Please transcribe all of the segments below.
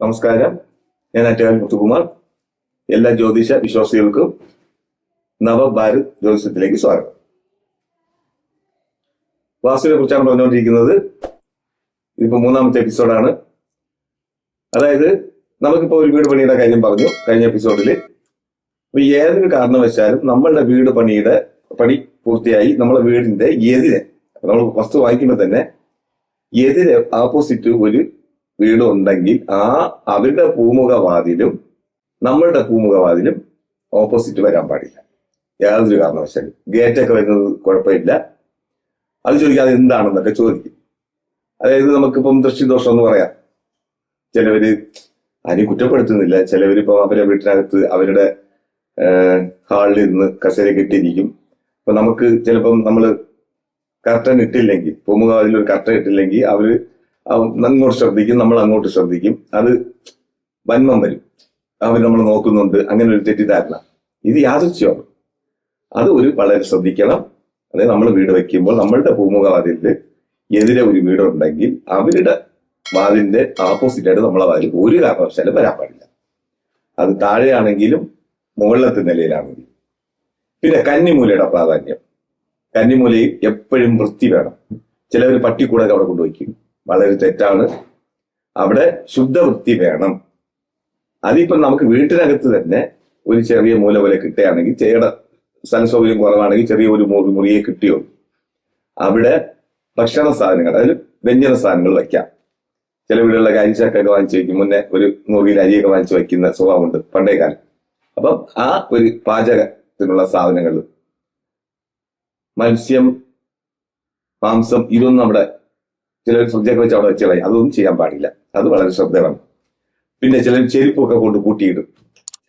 നമസ്കാരം. ഞാൻ അറ്റാൻ മുത്തുകുമാർ. എല്ലാ ജ്യോതിഷ വിശ്വാസികൾക്കും നവഭാരത് ജ്യോതിഷത്തിലേക്ക് സ്വാഗതം. വാസ്തുവിനെ കുറിച്ചാണ് പറഞ്ഞുകൊണ്ടിരിക്കുന്നത്. ഇതിപ്പോ മൂന്നാമത്തെ എപ്പിസോഡാണ് അതായത് നമുക്കിപ്പോ ഒരു വീട് പണിയുടെ കാര്യം പറഞ്ഞു കഴിഞ്ഞ എപ്പിസോഡിൽ അപ്പൊ ഏതൊരു കാരണവശാലും നമ്മളുടെ വീട് പണിയുടെ പണി പൂർത്തിയായി നമ്മളെ വീടിന്റെ എതിരെ നമ്മൾ വസ്തു വാങ്ങിക്കുമ്പോൾ തന്നെ എതിരെ ആപ്പോസിറ്റ് ഒരു വീട് ഉണ്ടെങ്കിൽ ആ അവരുടെ പൂമുഖവാതിലും നമ്മളുടെ പൂമുഖവാതിലും ഓപ്പോസിറ്റ് വരാൻ പാടില്ല. യാതൊരു കാരണവശാലും. ഗേറ്റൊക്കെ വരുന്നത് കുഴപ്പമില്ല. അത് ചോദിക്കാതെ എന്താണെന്നൊക്കെ ചോദിക്കും. അതായത് നമുക്കിപ്പം ദൃഷ്ടിദോഷം എന്ന് പറയാം. ചിലവര് അതിനെ കുറ്റപ്പെടുത്തുന്നില്ല. ചിലവരിപ്പോ അവരെ വീട്ടിനകത്ത് അവരുടെ ഹാളിൽ ഇരുന്ന് കസേര കെട്ടിയിരിക്കും അപ്പൊ നമുക്ക് ചിലപ്പം നമ്മൾ കർട്ടൻ ഇട്ടില്ലെങ്കിൽ പൂമുഖവാതിൽ ഒരു കർട്ടൻ ഇട്ടില്ലെങ്കിൽ അവർ അവ- അങ്ങോട്ട് ശ്രദ്ധിക്കും നമ്മൾ അങ്ങോട്ട് ശ്രദ്ധിക്കും. അത് വന്മം വരും. അവർ നമ്മൾ നോക്കുന്നുണ്ട്. അങ്ങനെ ഒരു തെറ്റിദ്ധാരണ. ഇത് യാദൃശ്യമാണ്. അത് ഒരു വളരെ ശ്രദ്ധിക്കണം. അതായത് നമ്മൾ വീട് വെക്കുമ്പോൾ നമ്മളുടെ പൂമുഖവാതിലിൽ എതിരെ ഒരു വീടുണ്ടെങ്കിൽ അവരുടെ വാതിലിന്റെ ഓപ്പോസിറ്റ് ആയിട്ട് നമ്മളെ വാതിൽ ഒരു കാരണവശാലും വരാൻ പാടില്ല. അത് താഴെയാണെങ്കിലും മുകളിലത്തെ നിലയിലാണെങ്കിലും. പിന്നെ കന്നിമൂലയുടെ പ്രാധാന്യം. കന്നിമൂലയിൽ എപ്പോഴും വൃത്തി വേണം. ചിലവർ പട്ടിക്കൂടെ അവിടെ കൊണ്ടുവയ്ക്കും വളരെ തെറ്റാണ്. അവിടെ ശുദ്ധവൃത്തി വേണം. അതിപ്പം നമുക്ക് വീട്ടിനകത്ത് തന്നെ ഒരു ചെറിയ മൂല പോലെ കിട്ടുകയാണെങ്കിൽ ചെറിയ സ്ഥല സൗകര്യം കുറവാണെങ്കിൽ ചെറിയ ഒരു മുറി മുറിയെ കിട്ടിയോ? അവിടെ ഭക്ഷണ സാധനങ്ങൾ അതിൽ വ്യഞ്ജന സാധനങ്ങൾ വയ്ക്കാം. ചില വീടുകളിലെ അരിച്ചൊക്കെ വാങ്ങിച്ചു വയ്ക്കും. മുന്നേ ഒരു മുറിയിൽ അരിയൊക്കെ വാങ്ങിച്ചു വയ്ക്കുന്ന സ്വഭാവമുണ്ട് പണ്ടേ കാലം. അപ്പം ആ ഒരു പാചകത്തിനുള്ള സാധനങ്ങൾ മത്സ്യം മാംസം ഇതൊന്നും നമ്മുടെ ചിലർ ഫ്രിഡ്ജൊക്കെ വെച്ച് അവിടെ വെച്ച് അതൊന്നും ചെയ്യാൻ പാടില്ല. അത് വളരെ ശ്രദ്ധേണം പിന്നെ ചിലർ ചെരുപ്പൊക്കെ കൊണ്ട് കൂട്ടിയിടും.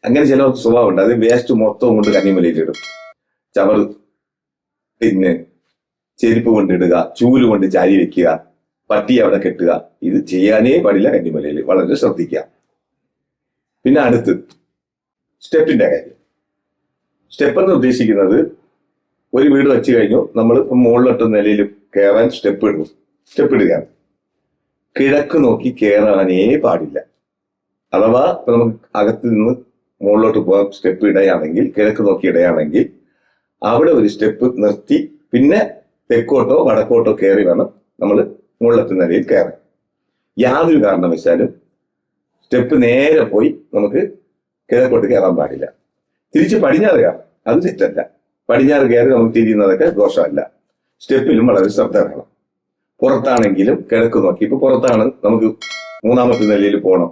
അങ്ങനെ ചില സ്വഭാവമുണ്ട്. അത് വേസ്റ്റ് മൊത്തം കൊണ്ട് കന്നിമലയിലിടും. ചവർ പിന്നെ ചെരുപ്പ് കൊണ്ടിടുക ചൂൽ കൊണ്ട് ചാരി വെക്കുക പട്ടി അവിടെ കെട്ടുക. ഇത് ചെയ്യാനേ പാടില്ല കന്നിമലയിൽ. വളരെ ശ്രദ്ധിക്കുക. പിന്നെ അടുത്ത് സ്റ്റെപ്പിന്റെ കാര്യം. സ്റ്റെപ്പ് എന്ന് ഉദ്ദേശിക്കുന്നത് ഒരു വീട് വെച്ച് കഴിഞ്ഞു. നമ്മൾ മുകളിലോട്ട് നിലയിൽ കയറാൻ സ്റ്റെപ്പ് ഇടും സ്റ്റെപ്പ് കിഴക്ക് നോക്കി കയറാനേ പാടില്ല. അഥവാ ഇപ്പൊ നമുക്ക് അകത്ത് നിന്ന് മുകളിലോട്ട് പോകാൻ സ്റ്റെപ്പ് ഇടയാണെങ്കിൽ കിഴക്ക് നോക്കി ഇടയാണെങ്കിൽ അവിടെ ഒരു സ്റ്റെപ്പ് നിർത്തി പിന്നെ തെക്കോട്ടോ വടക്കോട്ടോ കയറി വേണം നമ്മൾ മുകളിലത്തെ നിലയിൽ കയറാൻ യാതൊരു കാരണവശാലും സ്റ്റെപ്പ് നേരെ പോയി നമുക്ക് കിഴക്കോട്ട് കയറാൻ പാടില്ല. തിരിച്ച് പടിഞ്ഞാറ് കയറാം അത് തെറ്റല്ല. പടിഞ്ഞാറ് കയറി നമുക്ക് തിരിയുന്നതൊക്കെ ദോഷമല്ല. സ്റ്റെപ്പിലും വളരെ ശ്രദ്ധ വേണം. പുറത്താണെങ്കിലും കിഴക്ക് നോക്കി. ഇപ്പൊ പുറത്താണ്. നമുക്ക് മൂന്നാമത്തെ നിലയിൽ പോകണം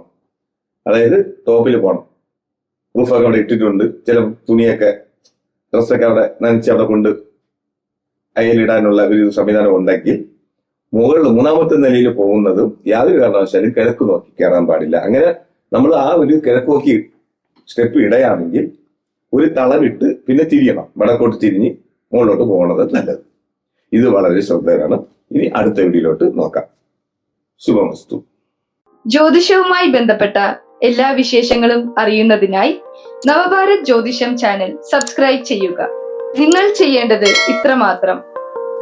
അതായത് ടോപ്പിൽ പോകണം റൂഫൊക്കെ അവിടെ ഇട്ടിട്ടുണ്ട്. ചില തുണിയൊക്കെ ഡ്രസ്സൊക്കെ അവിടെ നനച്ച് അവിടെ കൊണ്ട് അയലിടാനുള്ള ഒരു സംവിധാനം ഉണ്ടെങ്കിൽ മുകളിൽ മൂന്നാമത്തെ നിലയിൽ പോകുന്നതും യാതൊരു കാരണവശാലും കിഴക്ക് നോക്കി കയറാൻ പാടില്ല. അങ്ങനെ നമ്മൾ ആ ഒരു കിഴക്ക് നോക്കി സ്റ്റെപ്പ് ഇടയാണെങ്കിൽ ഒരു തളവിട്ട് പിന്നെ തിരിയണം. വടക്കോട്ട് തിരിഞ്ഞ് മുകളിലോട്ട് പോകണത് നല്ലത്. ഇത് വളരെ ശ്രദ്ധ വേണം ഇനി അടുത്ത വീഡിയോയിലോട്ട് നോക്കാം. ശുഭമസ്തു. ജ്യോതിഷവുമായി ബന്ധപ്പെട്ട എല്ലാ വിശേഷങ്ങളും അറിയുന്നതിനായി നവഭാരത് ജ്യോതിഷം ചാനൽ സബ്സ്ക്രൈബ് ചെയ്യുക. നിങ്ങൾ ചെയ്യേണ്ടത് ഇത്രമാത്രം.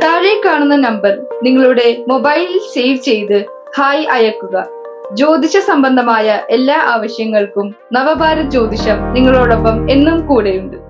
താഴെ കാണുന്ന നമ്പർ നിങ്ങളുടെ മൊബൈലിൽ സേവ് ചെയ്ത് ഹായ് അയക്കുക. ജ്യോതിഷ സംബന്ധമായ എല്ലാ ആവശ്യങ്ങൾക്കും നവഭാരത് ജ്യോതിഷം നിങ്ങളോടൊപ്പം എന്നും കൂടെയുണ്ട്.